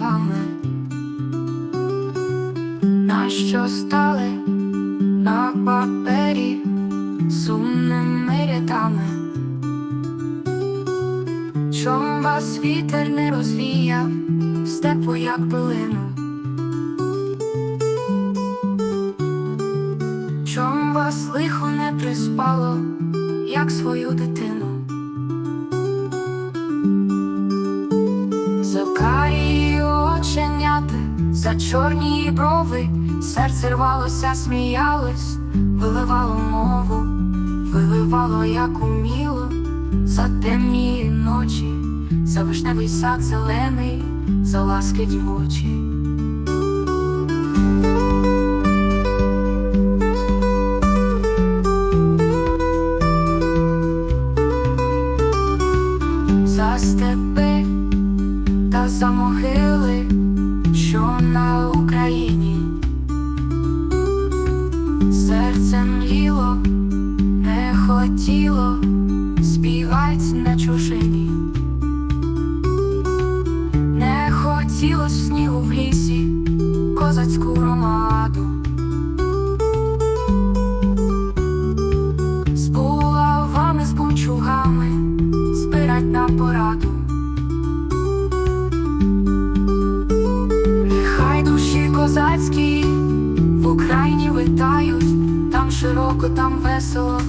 вами, нащо стали на папері сумними рядами, чом вас вітер не розвіяв степу, як пилину, чом вас лихо не приспало, як свою дитину. За чорні брови, серце рвалося, сміялось, виливало мову, виливало, як уміло, за темні ночі, за вишневий сад зелений, за ласки дівочі. За степи та за могили, серце мліло, не хотіло співать на чужині, не хотіло снігу в лісі, козацьку громаду. З булавами, з бунчугами збирать на пораду. Нехай душі козацькі літають, там широко, там весело,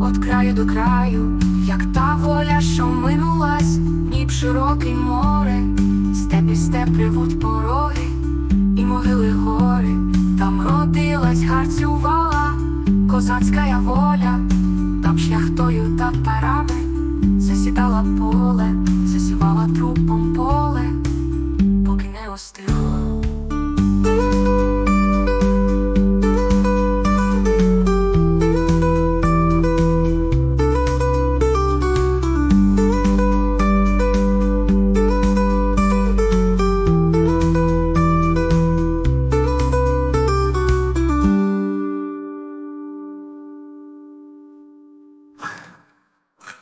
От краю до краю, як та воля, що минулась, ніб широке, море, степі степ ревуть пороги, і могили гори, там родилась, гарцювала, козацька я воля, там шляхтою та парами засідала поле, засівала трупом поле, поки не остила.